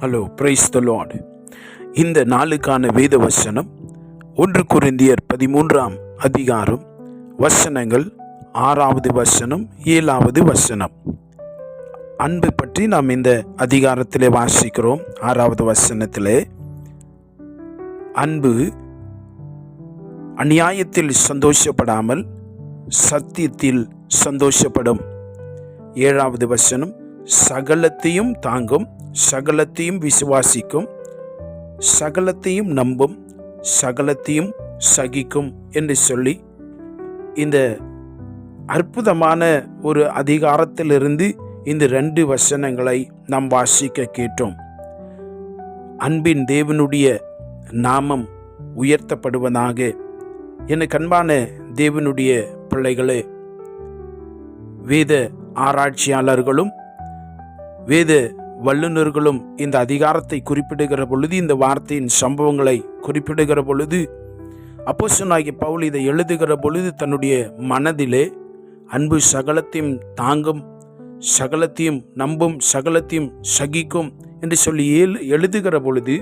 Hello praise the இந்த நாளுக்கான வேத வசனம் ஒன்று குருந்தியர் பதிமூன்றாம் அதிகாரம் வசனங்கள் ஆறாவது வசனம் ஏழாவது வசனம். அன்பு பற்றி நாம் இந்த அதிகாரத்திலே வாசிக்கிறோம் ஆறாவது வசனத்திலே. அன்பு அநியாயத்தில் சந்தோஷப்படாமல் சத்தியத்தில் சந்தோஷப்படும். ஏழாவது வசனம் சகலத்தையும் தாங்கும் சகலத்தையும் விசுவாசிக்கும் சகலத்தையும் நம்பும் சகலத்தையும் சகிக்கும் என்று சொல்லி இந்த அற்புதமான ஒரு அதிகாரத்திலிருந்து இந்த ரெண்டு வசனங்களை நாம் வாசிக்க கேட்டோம். அன்பின் தேவனுடைய நாமம் உயர்த்தப்படுவதாக. என கண்பான தேவனுடைய பிள்ளைகளே வேத ஆராய்ச்சியாளர்களும் வேத வல்லுநர்களும் இந்த அதிகாரத்தை குறிப்பிடுகிற பொழுது இந்த வார்த்தையின் சம்பவங்களை குறிப்பிடுகிற பொழுது அப்போசனாகிய பவுல் இதை எழுதுகிற பொழுது தன்னுடைய மனதிலே அன்பு சகலத்தையும் தாங்கும் சகலத்தையும் நம்பும் சகலத்தையும் சகிக்கும் என்று சொல்லி ஏழு எழுதுகிற பொழுது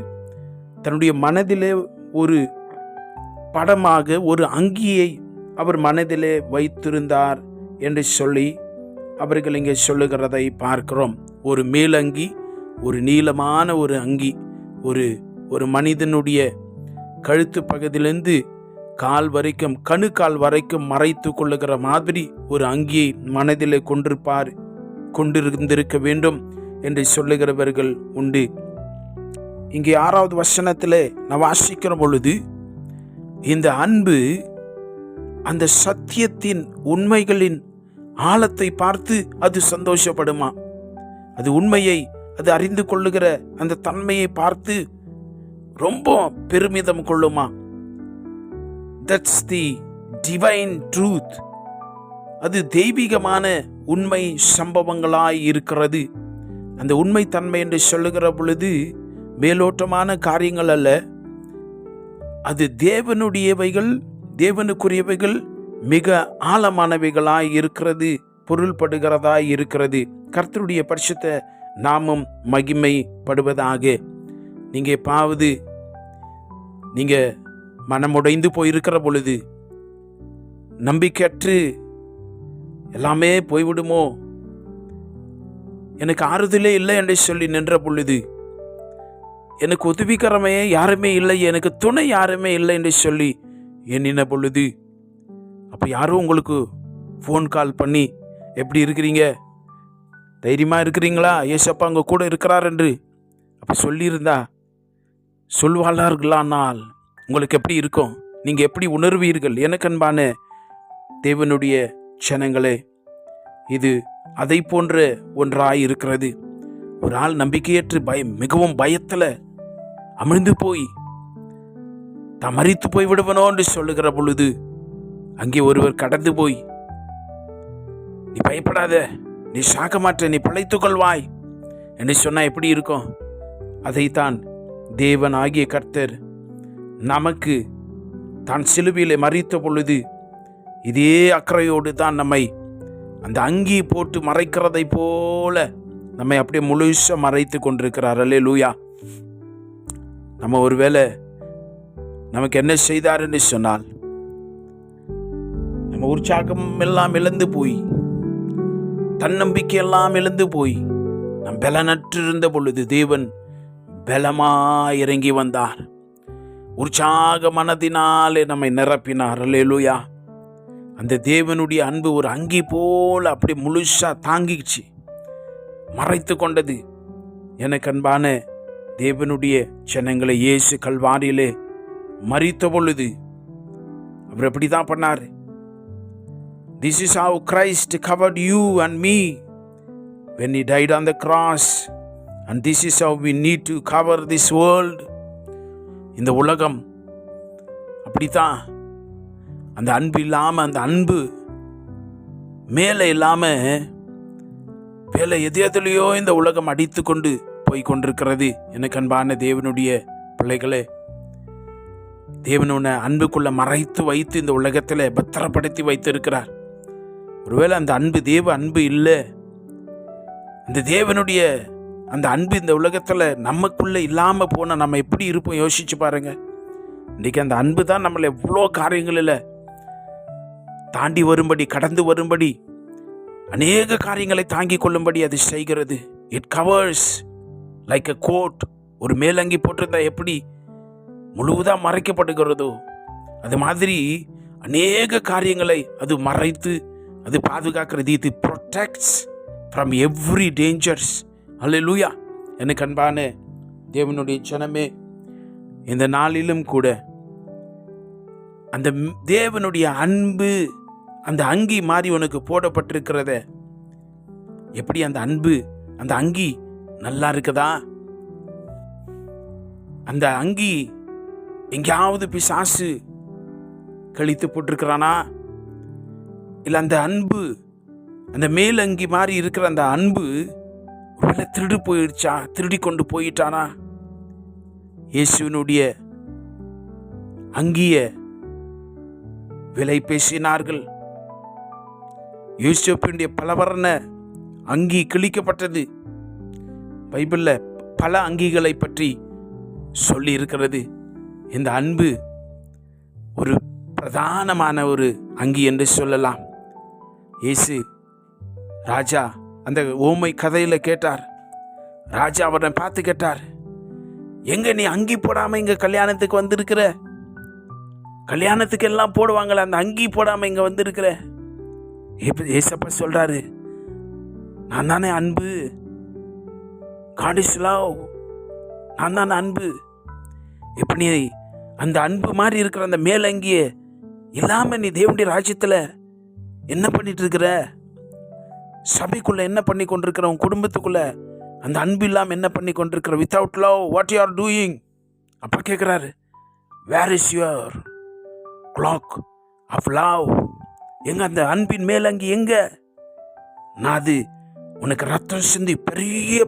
தன்னுடைய மனதிலே ஒரு படமாக ஒரு அங்கியை அவர் மனதிலே வைத்திருந்தார் என்று சொல்லி அவர்கள் இங்கே சொல்லுகிறதை பார்க்கிறோம். ஒரு மேலங்கி ஒரு நீளமான ஒரு அங்கி ஒரு ஒரு மனிதனுடைய கழுத்து பகுதியிலிருந்து கால் வரைக்கும் கணு கால் வரைக்கும் மறைத்து கொள்ளுகிற மாதிரி ஒரு அங்கியை மனதிலே கொண்டிருப்பார் கொண்டிருந்திருக்க வேண்டும் என்று சொல்லுகிறவர்கள் உண்டு. இங்கே ஆறாவது வசனத்திலே நான் வாசிக்கிற பொழுது இந்த அன்பு அந்த சத்தியத்தின் உண்மைகளின் ஆழத்தை பார்த்து அது சந்தோஷப்படுமா? அது உண்மையை அது அறிந்து கொள்ளுகிற அந்த தன்மையை பார்த்து ரொம்ப பெருமிதம் கொள்ளுமா? தட்ஸ் தி டிவைன் ட்ரூத் அது தெய்வீகமான உண்மை சம்பவங்களாய் இருக்கிறது. அந்த உண்மை தன்மை என்று சொல்லுகிற பொழுது மேலோட்டமான காரியங்கள் அல்ல. அது தேவனுடையவைகள் தேவனுக்குரியவைகள் மிக ஆழமானவைகளாய் இருக்கிறது பொருள்படுகிறதாய் இருக்கிறது. கர்த்தருடைய பரிசுத்த நாமும் மகிமைப்படுவதாக. நீங்கள் எப்பாவது நீங்கள் மனமுடைந்து போயிருக்கிற பொழுது நம்பிக்கையற்று எல்லாமே போய்விடுமோ? எனக்கு ஆறுதலே இல்லை என்று சொல்லி நின்ற பொழுது எனக்கு உதவிக்கரமே யாருமே இல்லை எனக்கு துணை யாருமே இல்லை என்று சொல்லி எண்ணின பொழுது அப்போ யாரும் உங்களுக்கு ஃபோன் கால் பண்ணி எப்படி இருக்கிறீங்க? தைரியமாக இருக்கிறீங்களா? ஏசப்பா அங்கே கூட இருக்கிறார் என்று. அப்போ சொல்லியிருந்தா சொல்வாளார்களானால் உங்களுக்கு எப்படி இருக்கும்? நீங்கள் எப்படி உணர்வீர்கள்? எனக்கு அன்பான தேவனுடைய க்ஷணங்களே இது அதை போன்ற ஒன்றாய் இருக்கிறது. ஒரு ஆள் நம்பிக்கையற்று பயம் மிகவும் பயத்தில் அமிழ்ந்து போய் தமரித்து போய் விடுவனோ என்று சொல்லுகிற பொழுது அங்கே ஒருவர் கடந்து போய் நீ பயப்படாத நீ சாக்க மாட்ட நீ பிழைத்துக் கொள்வாய். என்று சொன்னா எப்படி இருக்கும்? அதைத்தான் தேவன் ஆகிய கர்த்தர் நமக்கு தான் சிலுவையில் மறித்த பொழுது இதே அக்கறையோடு தான் நம்மை அந்த அங்கி போட்டு மறைக்கிறதை போல நம்மை அப்படியே முழுசாக மறைத்து கொண்டிருக்கிறார். அல்லே லூயா நம்ம ஒருவேளை நமக்கு என்ன செய்தாருன்னு சொன்னால் நம்ம உற்சாகம் எல்லாம் இழந்து போய் தன்னம்பிக்கை எல்லாம் இழந்து போய் நம் பலனற்றிருந்த பொழுது தேவன் பலமா இறங்கி வந்தார். உற்சாக மனதினாலே நம்மை நிரப்பினார். அல்லேலுயா. அந்த தேவனுடைய அன்பு ஒரு அங்கி போல் அப்படி முழுசாக தாங்கிச்சு மறைத்து கொண்டது எனக்கு அன்பான தேவனுடைய ஜனங்களை இயேசு கல்வாரியிலே மறித்த பொழுது அவர் எப்படி தான் பண்ணார். This is how Christ covered you and me when he died on the cross. And this is how we need to cover this world இந்த உலகம். அப்படித்தான். அந்த அன்பு இல்லாமல் அந்த அன்பு மேலே இல்லாமல் வேலை எது எதுலையோ இந்த உலகம் அடித்து கொண்டு போய் கொண்டிருக்கிறது. எனக்கு அன்பான தேவனுடைய பிள்ளைகளே தேவன் உன்னை மறைத்து வைத்து இந்த உலகத்தில் பத்திரப்படுத்தி வைத்திருக்கிறார். ஒருவேளை அந்த அன்பு தேவ அன்பு இல்லை. அந்த தேவனுடைய அந்த அன்பு இந்த உலகத்தில் நமக்குள்ளே இல்லாமல் போனால் நம்ம எப்படி இருப்போம்? யோசிச்சு பாருங்க. இன்றைக்கி அந்த அன்பு தான் நம்மளை எவ்வளோ காரியங்களில் தாண்டி வரும்படி கடந்து வரும்படி அநேக காரியங்களை தாங்கிக் கொள்ளும்படி அது செய்கிறது. It covers like a coat ஒரு மேலங்கி போட்டிருந்தா எப்படி முழுவதாக மறைக்கப்படுகிறதோ அது மாதிரி அநேக காரியங்களை அது மறைத்து அது பாதுகாக்கிறது இது ப்ரொடெக்ட்ஸ் ஃப்ரம் எவ்ரி டேஞ்சர்ஸ் அல்ல லூயா எனக்கு அன்பான தேவனுடைய ஜனமே இந்த நாளிலும் கூட அந்த தேவனுடைய அன்பு அந்த அங்கி மாதிரி உனக்கு போடப்பட்டிருக்கிறத எப்படி அந்த அன்பு அந்த அங்கி நல்லா இருக்குதா? அந்த அங்கி எங்கேயாவது பிசாசு கழித்து போட்டிருக்கிறானா? இல்லை அந்த அன்பு அந்த மேலங்கி மாதிரி இருக்கிற அந்த அன்பு ஒருவேளை திருடு போயிடுச்சா? திருடி கொண்டு போயிட்டானா? இயேசுவினுடைய அங்கிய விலை பேசினார்கள். யூசப்பினுடைய பலவரண அங்கி கிழிக்கப்பட்டது. பைபிளில் பல அங்கிகளை பற்றி சொல்லி இருக்கிறது இந்த அன்பு ஒரு பிரதானமான ஒரு அங்கி என்று சொல்லலாம். இயேசு ராஜா அந்த ஓமை கதையில் கேட்டார். ராஜா அவரை பார்த்து கேட்டார் எங்க நீ அங்கி போடாமல் இங்கே கல்யாணத்துக்கு வந்திருக்கிற? கல்யாணத்துக்கு எல்லாம் போடுவாங்களே அந்த அங்கி போடாமல் இங்கே வந்திருக்கிற? ஏசப்பா சொல்கிறாரு நான் தானே அன்பு. காட் இஸ் லவ் நான் தானே அன்பு. இப்போ நீ அந்த அன்பு மாதிரி இருக்கிற அந்த மேலங்கிய இல்லாமல் நீ தேவனுடைய ராஜ்யத்தில் என்ன பண்ணிட்டு இருக்கிற சபைக்குள்ள என்ன பண்ணி கொண்டிருக்கிற? உன் குடும்பத்துக்குள்ள அந்த அன்பு இல்லாமல் என்ன பண்ணி கொண்டிருக்கிற? Without love what you are doing அப்பா கேட்குறாரு where is your cloak of love எங்க அந்த அன்பின் மேலங்கி எங்க? நான் அது உனக்கு ரத்தம் சிந்தி பெரிய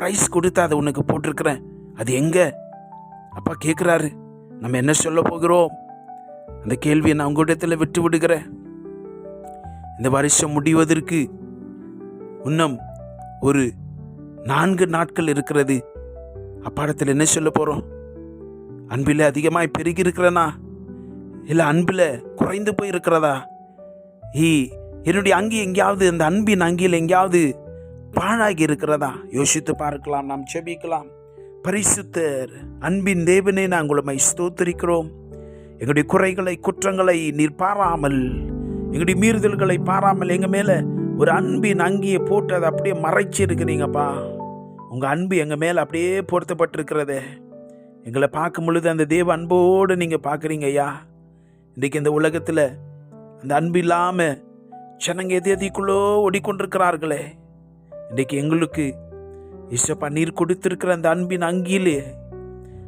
ப்ரைஸ் கொடுத்து அதை உனக்கு போட்டிருக்கிறேன். அது எங்க? அப்பா கேட்குறாரு நம்ம என்ன சொல்ல போகிறோம்? அந்த கேள்வியை நான் உங்களிடத்தில் விட்டு விடுகிறேன். இந்த வருஷம் முடிவதற்கு இன்னும் ஒரு நான்கு நாட்கள் இருக்கிறது. அப்பாடத்தில் என்ன சொல்ல போகிறோம் அன்பில் அதிகமாக பெருகி இருக்கிறனா இல்லை அன்பில் குறைந்து போயிருக்கிறதா? ஈ என்னுடைய அங்கி எங்கேயாவது அந்த அன்பின் அங்கியில் எங்கேயாவது பாழாகி இருக்கிறதா? யோசித்து பார்க்கலாம் நாம் செபிக்கலாம். பரிசுத்தர் அன்பின் தேவனே நாங்கள் உம்மை ஸ்தோத்திரிக்கிறோம். எங்களுடைய குறைகளை குற்றங்களை நீர் பாராமல் எங்களுடைய மீறுதல்களை பாராமல் எங்கள் மேலே ஒரு அன்பின் அங்கியை போட்டு அதை அப்படியே மறைச்சி இருக்கிறீங்கப்பா. உங்கள் அன்பு எங்கள் மேலே அப்படியே பொருத்தப்பட்டிருக்கிறதே. எங்களை பார்க்கும் பொழுது அந்த தேவ அன்போடு நீங்கள் பார்க்குறீங்க ஐயா. இன்றைக்கு இந்த உலகத்தில் அந்த அன்பு இல்லாமல் ஜனங்க எது ஓடிக்கொண்டிருக்கிறார்களே. இன்றைக்கு எங்களுக்கு இசப்பா நீர் கொடுத்திருக்கிற அந்த அன்பின் அங்கியிலே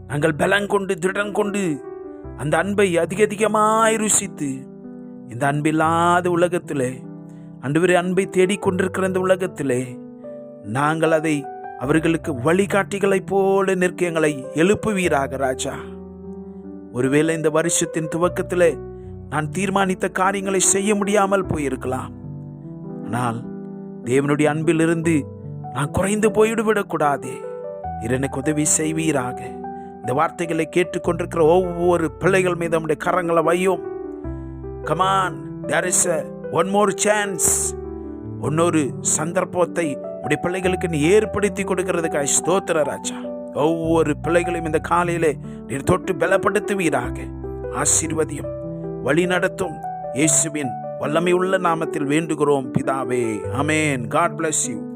நாங்கள் பலம் கொண்டு திடம் கொண்டு அந்த அன்பை அதிக அதிகமாக ருசித்து இந்த அன்பில்லாத உலகத்திலே அன்றுவரை அன்பை தேடிக்கொண்டிருக்கிற இந்த உலகத்திலே நாங்கள் அதை அவர்களுக்கு வழிகாட்டிகளைப் போல நிற்க எங்களை எழுப்புவீராக ராஜா. ஒருவேளை இந்த வருஷத்தின் துவக்கத்திலே நான் தீர்மானித்த காரியங்களை செய்ய முடியாமல் போயிருக்கலாம். ஆனால் தேவனுடைய அன்பிலிருந்து நான் குறைந்து போய்விடக்கூடாதே. நீர் எனக்கு உதவி செய்வீராக. இந்த வார்த்தைகளை கேட்டுக்கொண்டிருக்கிற ஒவ்வொரு பிள்ளைகள் மீது நம்முடைய கரங்களை வையும். Come on there is one more chance இன்னொரு சந்தர்ப்பத்தை உடைய பிள்ளைகளுக்கு நீ ஏற்படுத்தி கொடுக்கிறதுக்காக ஸ்தோத்திர ராஜா. ஒவ்வொரு பிள்ளைகளையும் இந்த காலையிலே நீர் தொட்டு பலப்படுத்துவீராக. ஆசீர்வதியும் வழி நடத்தும் இயேசுவின் வல்லமை உள்ள நாமத்தில் வேண்டுகிறோம் பிதாவே. அமேன் காட் பிளஸ் யூ